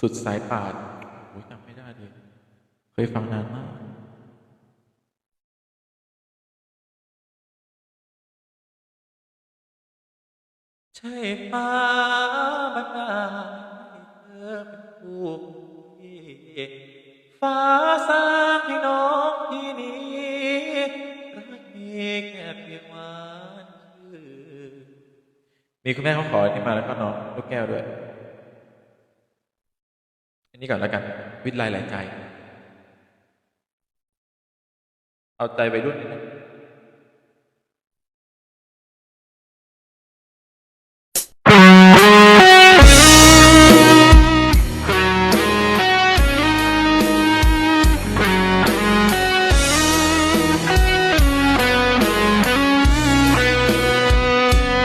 สุดสายป่าดโอ้ยจำไม่ได้เลย เคยฟังนานมาก ใช่ฟ้าบันดาลให้เธอเป็นผู้ที่ฟ้าสา มีคุณแม่เขาขออันนี้มาแล้วก็น้องลูกแก้วด้วย อันนี้ก่อนแล้วกัน วิทย์ลายหลายใจ เอาใจไปรุ่นนิดนึง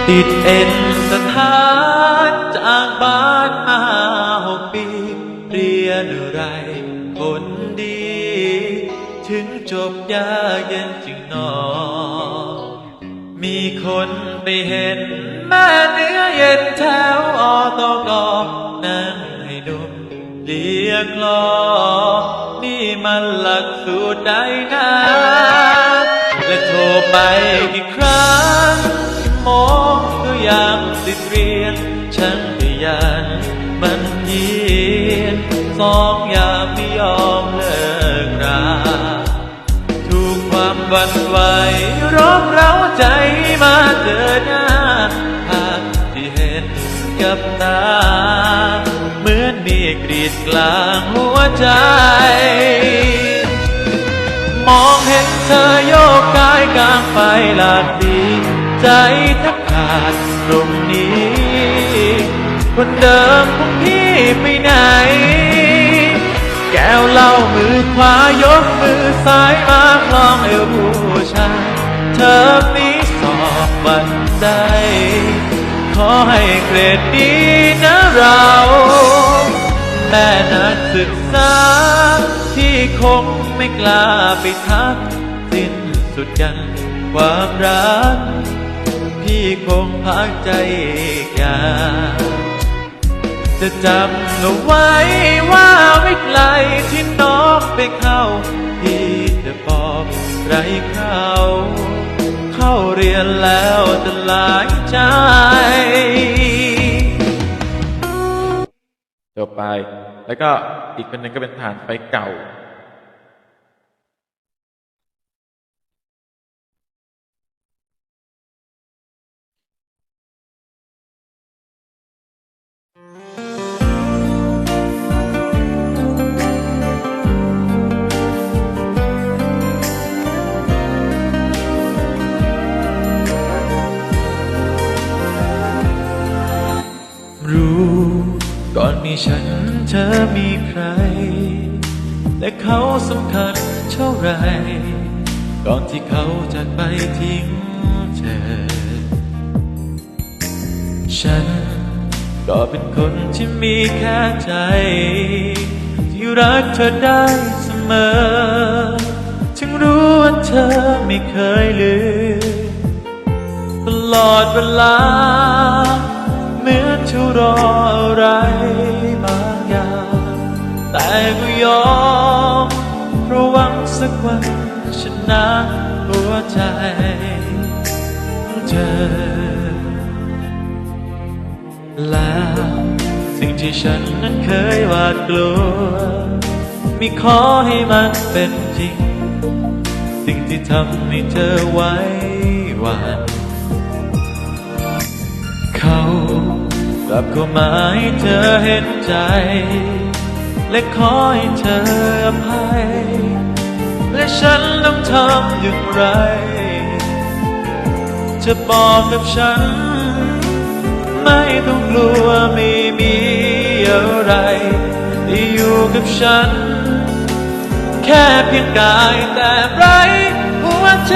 ติดเอ็น มีคนไปเห็นแม่เนื้อเย็นแถวอตกนั่งให้ดมเลียกลอ นี่มันหลักสูตรใดนะ และโทรไปกี่ครั้งชั่วโมงก็ยังติดเรียนฉันพยันมันเพีนสองอย่างไม่ยอมเลิกรา ความหวันไหวรบเร้าใจมาเจอหน้าภาพที่เห็นกับตา เหมือนมีกรีดกลางหัวใจ มองเห็นเธอโยกกายกลางไฟหลากดี ใจแทบขาดตรงนี้ คนเดิมของพี่ไปไหน แก้ว ขวายกมือซ้ายมาคล้องเอวผู้ชายเธอมีสอบบันไดขอให้เกรดดีนะเราแม่นักศึกษา ที่คงไม่กล้าไปทัก สิ้นสุดกันความรัก พี่คงพักใจอีกอย่างจะจำเอาไว้ว่า เข้าเรียนแล้วจะหลายใจจบไป แล้วก็อีกคนหนึ่งก็เป็นฐานไฟเก่า รู้ ก่อนมีฉันเธอมีใครและเขาสำคัญเท่าไร ก่อนที่เขาจะไปทิ้งเธอ ฉันก็เป็นคนที่มีแค่ใจ ที่รักเธอได้เสมอ ถึงรู้ว่าเธอไม่เคยลืมตลอดเวลา นะหัวใจของเธอ แล้วสิ่งที่ฉันนั้นเคยหวาดกลัวมีขอให้มันเป็นจริง สิ่งที่ทำให้เธอไว้หวานเขากลับเข้ามาให้เธอเห็นใจ และขอให้เธออภัย และฉันต้องทำอย่างไร จะบอกกับฉัน ไม่ต้องกลัวไม่มีอะไรที่อยู่กับฉัน แค่เพียงกายแต่ไร้หัวใจ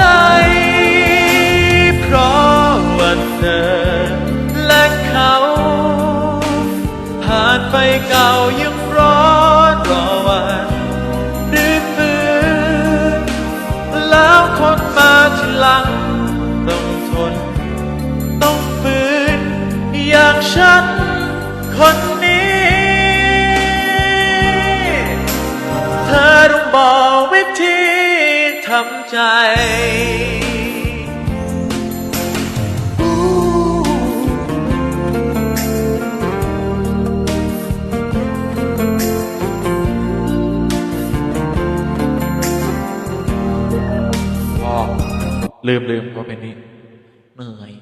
ฉันคนนี้ เธอต้องบอกวิธีทำใจลืมลืมเพราเป็นนี้เหนื่อย